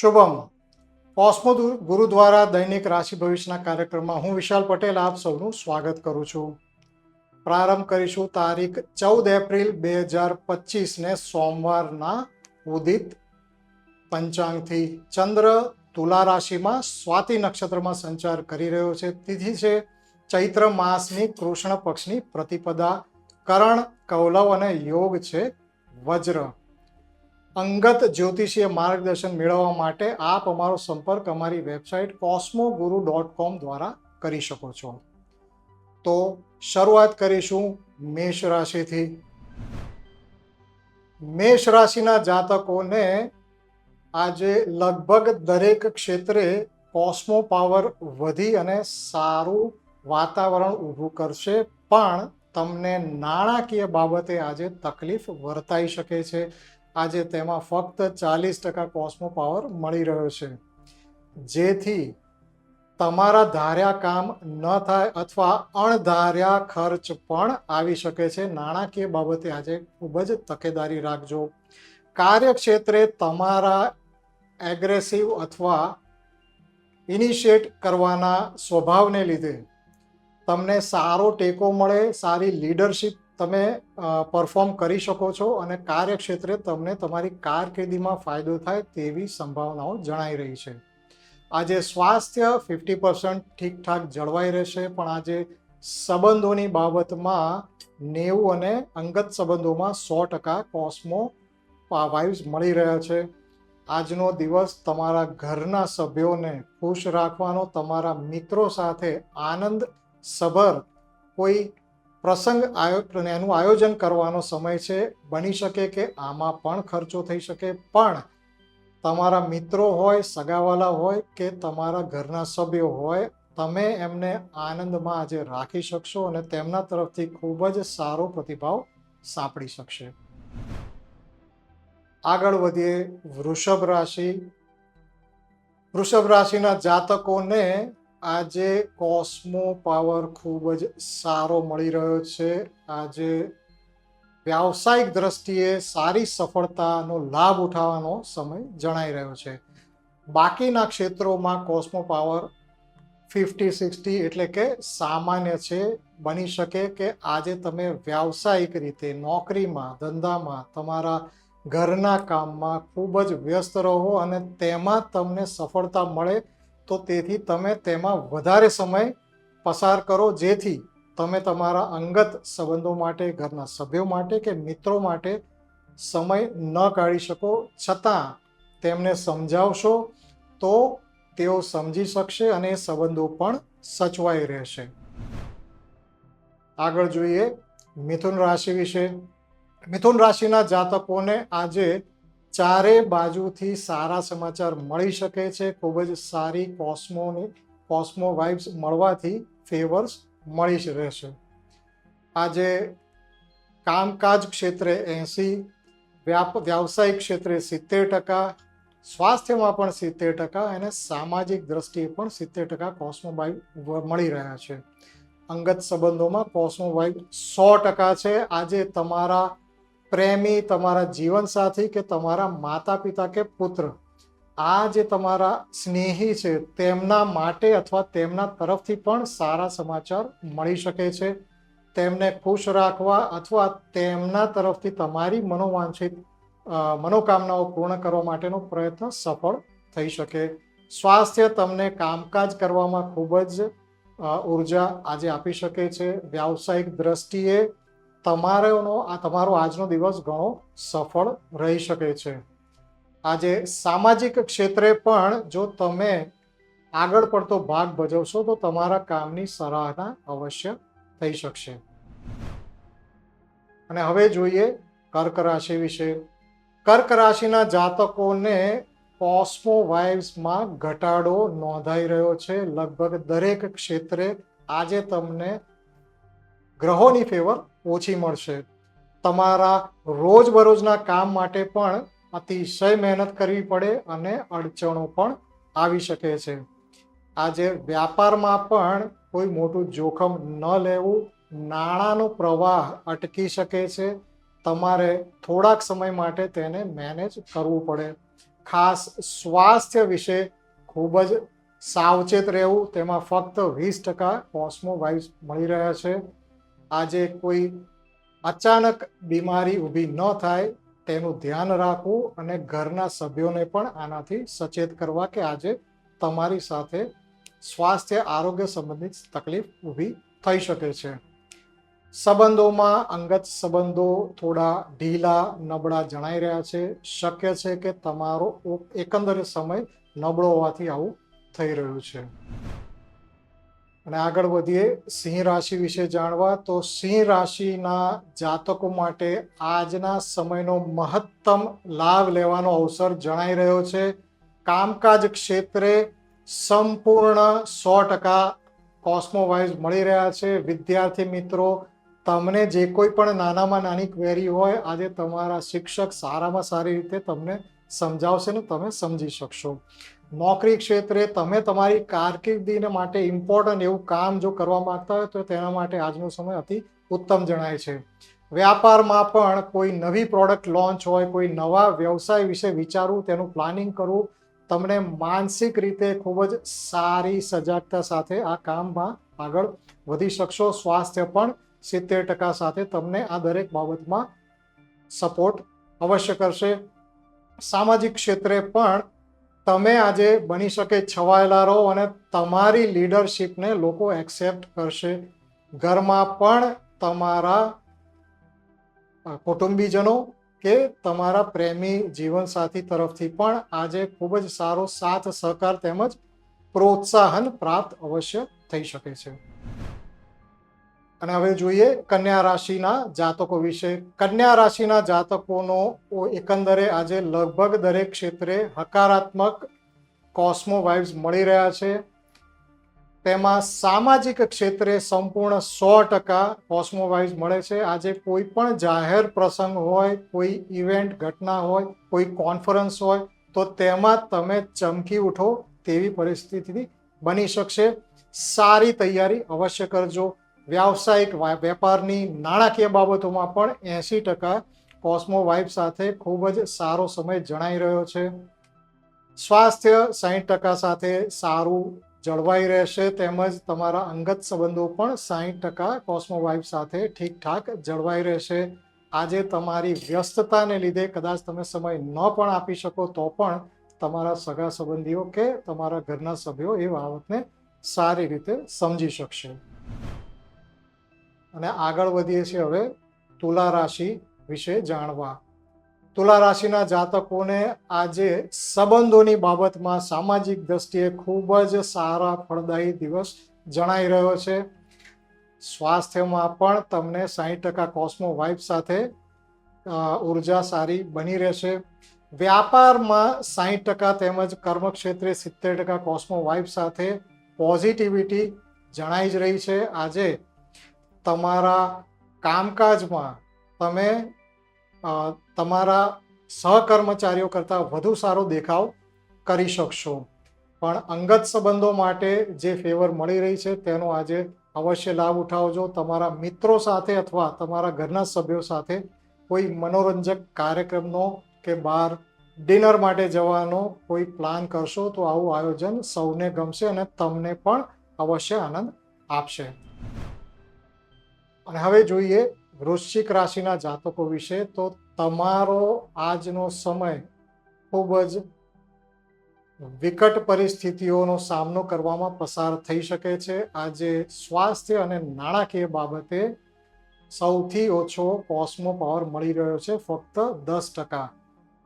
શુભમ. પોસ્મો ગુરુ દ્વારા દૈનિક રાશિ ભવિષ્યના કાર્યક્રમમાં હું વિશાલ પટેલ આપ સૌનું સ્વાગત કરું છું. પ્રારંભ કરીશું તારીખ ચૌદ એપ્રિલ બે હજાર પચીસને સોમવારના ઉદિત પંચાંગથી. ચંદ્ર તુલા રાશિમાં સ્વાતિ નક્ષત્રમાં સંચાર કરી રહ્યો છે. તિથિ છે ચૈત્ર માસની કૃષ્ણ પક્ષની પ્રતિપદા. કરણ, કૌલવ અને યોગ છે વજ્ર. અંગત જ્યોતિષીય માર્ગદર્શન મેળવવા માટે આપ અમારો સંપર્ક અમારી વેબસાઇટ કોસ્મો ગુરુ ડોટ કોમ દ્વારા કરી શકો છો. તો શરૂઆત કરીશું મેષ રાશિથી. મેષ રાશિના જાતકોને આજે લગભગ દરેક ક્ષેત્રે કોસ્મો પાવર વધી અને સારું વાતાવરણ ઊભું કરશે, પણ તમને નાણાકીય બાબતે આજે તકલીફ વર્તાઈ શકે છે. આજે તેમાં ફક્ત ચાલીસ ટકા કોસ્મો પાવર મળી રહ્યો છે. જેથી તમારા ધાર્યા કામ ન થાય અથવા અણધાર્યા ખર્ચ પણ આવી શકે છે. નાણાકીય બાબતે આજે ખૂબ જ તકેદારી રાખજો. કાર્યક્ષેત્રે તમારા એગ્રેસિવ અથવા ઇનિશિએટ કરવાના સ્વભાવને લીધે તમને સારો ટેકો મળે, સારી લીડરશિપ તમે પરફોર્મ કરી શકો છો અને કાર્યક્ષેત્રે તમને તમારી કારકિર્દીમાં ફાયદો થાય તેવી સંભાવનાઓ જણાઈ રહી છે. આજે સ્વાસ્થ્ય ફિફ્ટી પર્સન્ટ ઠીકઠાક જળવાઈ રહેશે, પણ આજે સંબંધોની બાબતમાં નેવું અને અંગત સંબંધોમાં સો ટકા કોસ્મો વાઇવ્સ મળી રહ્યા છે. આજનો દિવસ તમારા ઘરના સભ્યોને ખુશ રાખવાનો, તમારા મિત્રો સાથે આનંદ સભર કોઈ પ્રસંગ એનું આયોજન કરવાનો સમય છે. બની શકે કે આમાં પણ ખર્ચો થઈ શકે, પણ તમારા મિત્રો હોય, સગાવાલા હોય કે તમારા ઘરના સભ્યો હોય, તમે એમને આનંદમાં આજે રાખી શકશો અને તેમના તરફથી ખૂબ જ સારો પ્રતિભાવ સાંપડી શકશે. આગળ વધીએ વૃષભ રાશિ. વૃષભ રાશિના જાતકોને આજે કોસ્મો પાવર ખૂબ જ સારો મળી રહ્યો છે. આજે વ્યાવસાયિક દ્રષ્ટિએ સારી સફળતાનો લાભ ઉઠાવવાનો સમય જણાઈ રહ્યો છે. બાકીના ક્ષેત્રોમાં કોસ્મો પાવર ફિફ્ટી, સિક્સટી એટલે કે સામાન્ય છે, બની શકે કે આજે તમે વ્યાવસાયિક રીતે નોકરીમાં, ધંધામાં, તમારા ઘરના કામમાં ખૂબ જ વ્યસ્ત રહો અને તેમાં તમને સફળતા મળે તો તેથી તમે તેમાં વધારે સમય પસાર કરો, જેથી તમે તમારા અંગત સંબંધો માટે, ઘરના સભ્યો માટે કે મિત્રો માટે સમય ન કાઢી શકો. છતાં તેમને સમજાવશો તો તેઓ સમજી શકશે અને સંબંધો પણ સચવાઈ રહેશે. આગળ જોઈએ મિથુન રાશિ વિશે. મિથુન રાશિના જાતકોને આજે ચારે બાજુથી સારા સમાચાર મળી શકે છે. ખૂબ જ સારી કોસ્મોની, કોસ્મો વાઇબ્સ મળવાથી ફેવર્સ મળી રહેશે. આજે કામકાજ ક્ષેત્રે એંસી વ્યાપ, વ્યાવસાયિક ક્ષેત્રે સિત્તેર ટકા, સ્વાસ્થ્યમાં પણ સિત્તેર ટકા અને સામાજિક દ્રષ્ટિએ પણ સિત્તેર ટકા કોસ્મો વાઇબ મળી રહ્યા છે. અંગત સંબંધોમાં કોસ્મો વાઇબ સો ટકા છે. આજે તમારા પ્રેમી તમારા જીવનસાથી કે તમારા માતા પિતા કે પુત્ર. આ જે તમારા સ્નેહી છે, તેમના માટે અથવા તેમના તરફથી પણ સારા સમાચાર મળી શકે છે. તેમને ખુશ રાખવા અથવા તેમના તરફથી તમારી મનોવાંછિત મનોકામનાઓ પૂર્ણ કરવા માટેનો પ્રયત્ન સફળ થઈ શકે. સ્વાસ્થ્ય તમને કામકાજ કરવામાં ખૂબ જ ઊર્જા આજે આપી શકે છે. વ્યાવસાયિક દ્રષ્ટિએ તમારોનો આ તમારો આજનો દિવસ ઘણો સફળ રહી શકે છે. આજે સામાજિક ક્ષેત્રે પણ જો તમે આગળ પડતો ભાગ ભજવશો, તો તમારા કામની સરાહના અવશ્ય થઈ શકશે. અને હવે જોઈએ કર્ક રાશિ વિશે. કર્ક રાશિના જાતકોને કોસ્મો વાઇવ્સમાં ઘટાડો નોંધાઈ રહ્યો છે. લગભગ દરેક ક્ષેત્રે આજે તમને ગ્રહોની ફેવર ઓછી મળશે. તમારા રોજબરોજના કામ માટે પણ અતિશય મહેનત કરવી પડે અને અડચણો પણ આવી શકે છે. આજે વ્યાપારમાં પણ કોઈ મોટું જોખમ ન લેવું. નાણાંનો પ્રવાહ અટકી શકે છે. તમારે થોડાક સમય માટે તેને મેનેજ કરવું પડે. ખાસ સ્વાસ્થ્ય વિશે ખૂબ જ સાવચેત રહેવું. તેમાં ફક્ત વીસ ટકા કોસ્મો વાઇબ્સ મળી રહ્યા છે. આજે કોઈ અચાનક બીમારી ઊભી ન થાય તેનું ધ્યાન રાખવું અને ઘરના સભ્યોને પણ આનાથી સચેત કરવા કે આજે તમારી સાથે સ્વાસ્થ્ય, આરોગ્ય સંબંધિત તકલીફ ઊભી થઈ શકે છે. સંબંધોમાં, અંગત સંબંધો થોડા ઢીલા, નબળા જણાઈ રહ્યા છે. શક્ય છે કે તમારો એકંદરે સમય નબળો હોવાથી આવું થઈ રહ્યું છે. અને આગળ વધીએ, સિંહ રાશિ વિશે જાણવા. તો સિંહ રાશિના જાતકો માટે આજના સમયનો મહત્તમ લાભ લેવાનો અવસર જણાઈ રહ્યો છે. કામકાજ ક્ષેત્રે સંપૂર્ણ સો ટકા કોસ્મોવાઇઝ મળી રહ્યા છે. વિદ્યાર્થી મિત્રો, તમને જે કોઈ પણ નાનામાં નાની ક્વેરી હોય, આજે તમારા શિક્ષક સારામાં સારી રીતે તમને સમજાવશે ને તમે સમજી શકશો. નોકરી ક્ષેત્રે તમે તમારી કારકિર્દીને માટે ઇમ્પોર્ટન્ટ એવું કામ જો કરવા માંગતા હોય તો તેના માટે આજનો સમય અતિ ઉત્તમ જણાય છે. વ્યાપારમાં પણ કોઈ નવી પ્રોડક્ટ લોન્ચ હોય, કોઈ નવા વ્યવસાય વિશે વિચારવું, તેનું પ્લાનિંગ કરવું, તમને માનસિક રીતે ખૂબ જ સારી સજાગતા સાથે આ કામમાં આગળ વધી શકશો. સ્વાસ્થ્ય પણ સિત્તેર ટકા સાથે તમને આ દરેક બાબતમાં સપોર્ટ અવશ્ય કરશે. સામાજિક ક્ષેત્રે પણ તમે આજે બની શકે છવાયેલા રહો અને તમારી લીડરશીપને લોકો એક્સેપ્ટ કરશે. ઘરમાં પણ તમારા કુટુંબીજનો કે તમારા પ્રેમી જીવનસાથી તરફથી પણ આજે ખૂબ જ સારો સાથ, સહકાર તેમજ પ્રોત્સાહન પ્રાપ્ત અવશ્ય થઈ શકે છે. અને હવે જોઈએ કન્યા રાશિના જાતકો વિશે. કન્યા રાશિના જાતકોનો એકંદરે આજે લગભગ દરેક ક્ષેત્રે હકારાત્મક કોસ્મો વાઇબ્સ મળી રહ્યા છે. તેમાં સામાજિક ક્ષેત્રે સંપૂર્ણ સો ટકા કોસ્મો વાઇબ્સ મળે છે. આજે કોઈ પણ જાહેર પ્રસંગ હોય, કોઈ ઇવેન્ટ, ઘટના હોય, કોઈ કોન્ફરન્સ હોય, તો તેમાં તમે ચમકી ઉઠો તેવી પરિસ્થિતિ બની શકશે. સારી તૈયારી અવશ્ય કરજો. વ્યાવસાયિક વેપારની નાણાકીય બાબતોમાં પણ એંશી ટકા કોસ્મો વાઇફ સાથે ખૂબ જ સારો સમય જણાઈ રહ્યો છે. સ્વાસ્થ્ય સાહીઠ ટકા સાથે સારું જળવાઈ રહેશે તેમજ તમારા અંગત સંબંધો પણ સાહીઠ ટકા કોસ્મો વાઇફ સાથે ઠીકઠાક જળવાઈ રહેશે. આજે તમારી વ્યસ્તતાને લીધે કદાચ તમે સમય ન પણ આપી શકો તો પણ તમારા સગા સંબંધીઓ કે તમારા ઘરના સભ્યો એ બાબતને સારી રીતે સમજી શકશે. અને આગળ વધીએ છીએ હવે તુલા રાશિ વિશે જાણવા. તુલા રાશિના જાતકોને આજે સંબંધોની બાબતમાં સામાજિક દ્રષ્ટિએ ખૂબ જ સારા ફળદાયી દિવસ જણાઈ રહ્યો છે. સ્વાસ્થ્યમાં પણ તમને સાહીઠ ટકા કોસ્મો વાઇફ સાથે ઊર્જા સારી બની રહેશે. વ્યાપારમાં સાહીઠ ટકા તેમજ કર્મક્ષેત્રે સિત્તેર ટકા કોસ્મો વાઇફ સાથે પોઝિટિવિટી જણાઈ જ રહી છે. આજે તમારા કામકાજમાં તમે તમારા સહકર્મચારીઓ કરતાં વધુ સારો દેખાવ કરી શકશો. પણ અંગત સંબંધો માટે જે ફેવર મળી રહી છે, તેનો આજે અવશ્ય લાભ ઉઠાવજો. તમારા મિત્રો સાથે અથવા તમારા ઘરના સભ્યો સાથે કોઈ મનોરંજક કાર્યક્રમનો કે બહાર ડિનર માટે જવાનો કોઈ પ્લાન કરશો તો આવું આયોજન સૌને ગમશે અને તમને પણ અવશ્ય આનંદ આપશે. અને હવે જોઈએ વૃશ્ચિક રાશિના જાતકો વિશે, તો તમારો આજનો સમય ખૂબ જ વિકટ પરિસ્થિતિઓનો સામનો કરવામાં પસાર થઈ શકે છે. આજે સ્વાસ્થ્ય અને નાણાકીય બાબતે સૌથી ઓછો કોસ્મો પાવર મળી રહ્યો છે, ફક્ત દસ ટકા.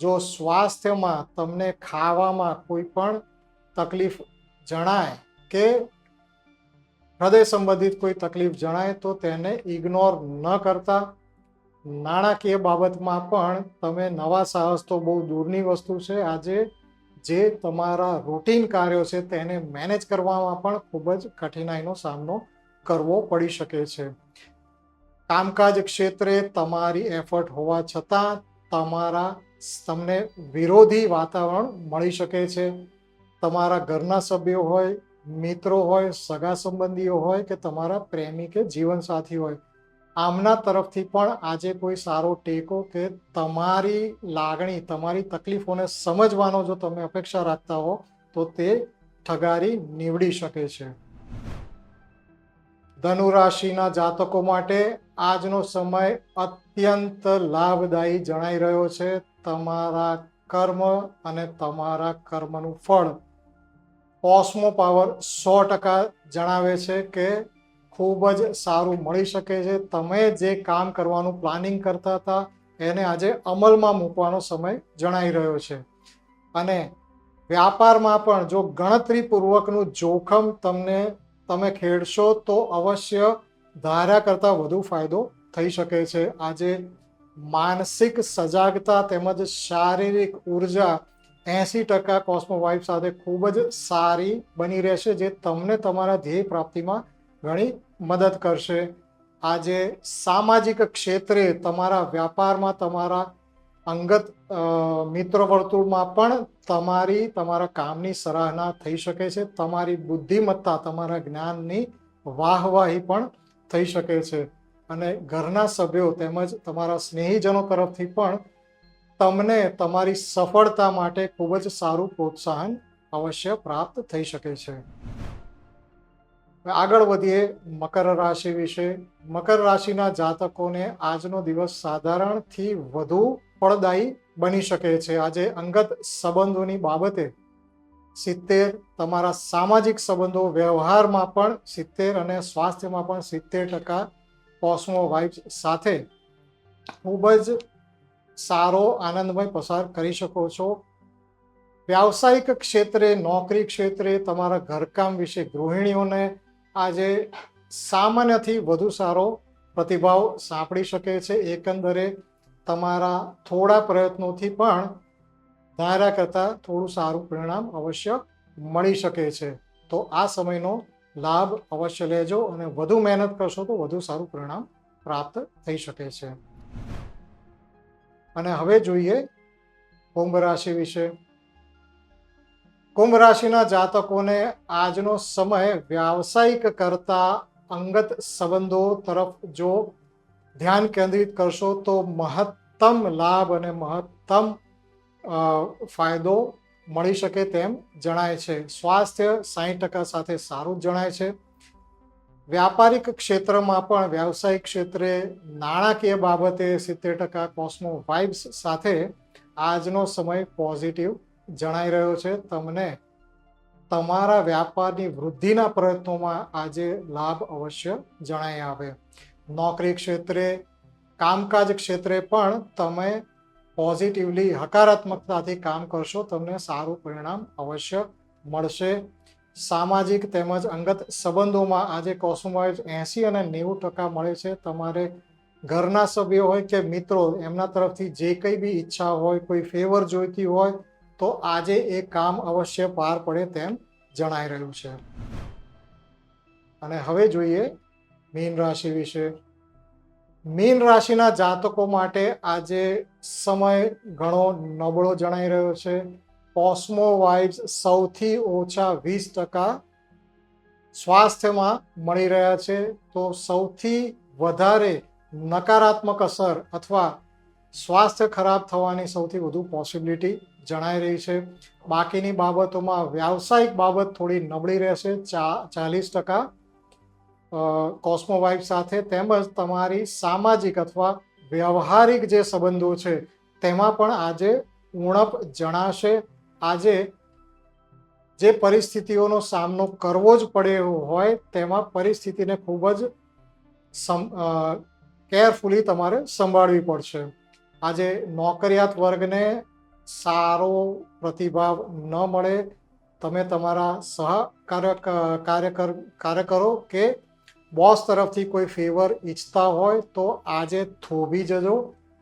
જો સ્વાસ્થ્યમાં તમને ખાવામાં કોઈ પણ તકલીફ જણાય કે હૃદય સંબંધિત કોઈ તકલીફ જણાય તો તેને ઇગ્નોર ન કરતા. નાણાકીય બાબતમાં પણ તમે નવા સાહસ તો બહુ દૂરની વસ્તુ છે. આજે જે તમારા રૂટીન કાર્યો છે તેને મેનેજ કરવામાં પણ ખૂબ જ કઠિનાઈનો સામનો કરવો પડી શકે છે. કામકાજ ક્ષેત્રે તમારી એફર્ટ હોવા છતાં તમારા તમને વિરોધી વાતાવરણ મળી શકે છે. તમારા ઘરના સભ્યો હોય મિત્રો હોય, સગા સંબંધીઓ હોય કે તમારા પ્રેમી કે જીવનસાથી હોય, આમના તરફથી પણ આજે કોઈ સારો ટેકો કે તમારી લાગણી, તમારી તકલીફોને સમજવાનો જો તમે અપેક્ષા રાખતા હો, તો તે ઠગારી નીવડી શકે છે. ધનુ રાશિના જાતકો માટે આજનો સમય અત્યંત લાભદાયી જણાઈ રહ્યો છે. તમારા કર્મ અને તમારા કર્મનું ફળ ઓસ્મો પાવર સો ટકા જણાવે છે કે ખૂબ જ સારું મળી શકે છે. તમે જે કામ કરવાનું પ્લાનિંગ કરતા હતા, એને આજે અમલમાં મૂકવાનો સમય જણાઈ રહ્યો છે. અને વ્યાપારમાં પણ જો ગણતરીપૂર્વકનું જોખમ તમને, તમે ખેડશો તો અવશ્ય ધાર્યા કરતાં વધુ ફાયદો થઈ શકે છે. આજે માનસિક સજાગતા તેમજ શારીરિક ઊર્જા એંસી ટકા કોસ્મો વાઇફ સાથે ખૂબ જ સારી બની રહેશે, જે તમને તમારા ધ્યેય પ્રાપ્તિમાં ઘણી મદદ કરશે. આજે સામાજિક ક્ષેત્રે તમારા વ્યાપારમાં તમારા અંગત મિત્ર વર્તુળમાં પણ તમારી, તમારા કામની સરાહના થઈ શકે છે. તમારી બુદ્ધિમત્તા, તમારા જ્ઞાનની વાહવાહી પણ થઈ શકે છે. અને ઘરના સભ્યો તેમજ તમારા સ્નેહીજનો તરફથી પણ તમને તમારી સફળતા માટે ખૂબ જ સારું પ્રોત્સાહન અવશ્ય પ્રાપ્ત થઈ શકે છે. આગળ વધીએ મકર રાશિ વિશે. મકર રાશિના જાતકોને આજનો દિવસ સાધારણથી વધુ ફળદાયી બની શકે છે. આજે અંગત સંબંધોની બાબતે સિત્તેર, તમારા સામાજિક સંબંધો, વ્યવહારમાં પણ સિત્તેર અને સ્વાસ્થ્યમાં પણ સિત્તેર ટકા પોસમો વાઇફ સાથે ખૂબ જ સારો આનંદમય પસાર કરી શકો છો. વ્યાવસાયિક ક્ષેત્રે, નોકરી ક્ષેત્રે, તમારા ઘરકામ વિશે ગૃહિણીઓને આજે સામાન્યથી વધુ સારો પ્રતિભાવ સાંપડી શકે છે. એકંદરે તમારા થોડા પ્રયત્નોથી પણ ધાર્યા કરતાં થોડું સારું પરિણામ અવશ્ય મળી શકે છે. તો આ સમયનો લાભ અવશ્ય લેજો અને વધુ મહેનત કરશો તો વધુ સારું પરિણામ પ્રાપ્ત થઈ શકે છે. અને હવે જોઈએ કુંભ રાશિ વિશે. કુંભ રાશિના જાતકોને આજનો સમય વ્યાવસાયિક કરતા અંગત સંબંધો તરફ જો ધ્યાન કેન્દ્રિત કરશો તો મહત્તમ લાભ અને મહત્તમ ફાયદો મળી શકે તેમ જણાય છે. સ્વાસ્થ્ય સાહીઠ ટકા સાથે સારું જણાય છે. વ્યાપારિક ક્ષેત્રમાં પણ વ્યાવસાયિક ક્ષેત્રે નાણાકીય બાબતે સિત્તેર ટકા કોસ્મો વાઇબ્સ સાથે આજનો સમય પોઝિટિવ જણાઈ રહ્યો છે. તમને તમારા વ્યાપારની વૃદ્ધિના પ્રયત્નોમાં આજે લાભ અવશ્ય જણાઈ આવે. નોકરી ક્ષેત્રે, કામકાજ ક્ષેત્રે પણ તમે પોઝિટિવલી હકારાત્મકતાથી કામ કરશો, તમને સારું પરિણામ અવશ્ય મળશે. સામાજિક તેમજ અંગત સંબંધોમાં આજે કોસ્મોઇડ એંસી અને નેવું ટકા મળે છે. તમારે ઘરના સભ્યો હોય કે મિત્રો, એમના તરફથી જે કંઈ બી ઈચ્છા હોય, કોઈ ફેવર જોઈતી હોય, તો આજે એ કામ અવશ્ય પાર પડે તેમ જણાઈ રહ્યું છે. અને હવે જોઈએ મીન રાશિ વિશે. મીન રાશિના જાતકો માટે આજે સમય ઘણો નબળો જણાઈ રહ્યો છે. કોસ્મો વાઇબ્સ સૌથી ઓછા વીસ ટકા સ્વાસ્થ્યમાં મળી રહ્યા છે. તો સૌથી વધારે નકારાત્મક અસર અથવા સ્વાસ્થ્ય ખરાબ થવાની સૌથી વધુ પોસિબિલિટી જણાઈ રહી છે. બાકીની બાબતોમાં વ્યાવસાયિક બાબત થોડી નબળી રહેશે, ચા, ચાલીસ ટકા. કોસ્મોવાઇફ સાથે તેમજ તમારી સામાજિક અથવા વ્યવહારિક જે સંબંધો છે, તેમાં પણ આજે ઉણપ જણાશે. આજે જે પરિસ્થિતિઓનો સામનો કરવો જ પડે હોય, તેમાં પરિસ્થિતિને ખૂબ જ સમ કેરફુલી તમારે સંભાળવી પડશે. આજે નોકરિયાત વર્ગને સારો પ્રતિભાવ ન મળે, તમે તમારા સહ કાર્યકર, કાર્યકરો કે બોસ તરફથી કોઈ ફેવર ઈચ્છતા હોય, તો આજે થોભી જજો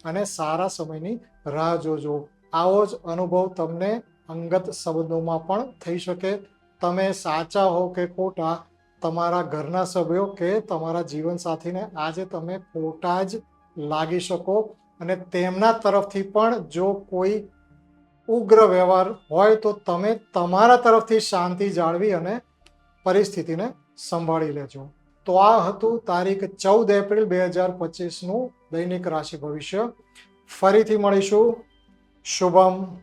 અને સારા સમયની રાહ જોજો. આવો જ અનુભવ તમને અંગત સંબંધોમાં પણ થઈ શકે. તમે સાચા હો કે ખોટા, તમારા ઘરના સભ્યો કે તમારા જીવનસાથીને આજે તમે ખોટા જ લાગી શકો. અને તેમના તરફથી પણ જો કોઈ ઉગ્ર વ્યવહાર હોય તો તમે તમારા તરફથી શાંતિ જાળવી અને પરિસ્થિતિને સંભાળી લેજો. તો આ હતું તારીખ ચૌદ એપ્રિલ બે હજાર પચીસનું દૈનિક રાશિ ભવિષ્ય. ફરીથી મળીશું. શુભમ.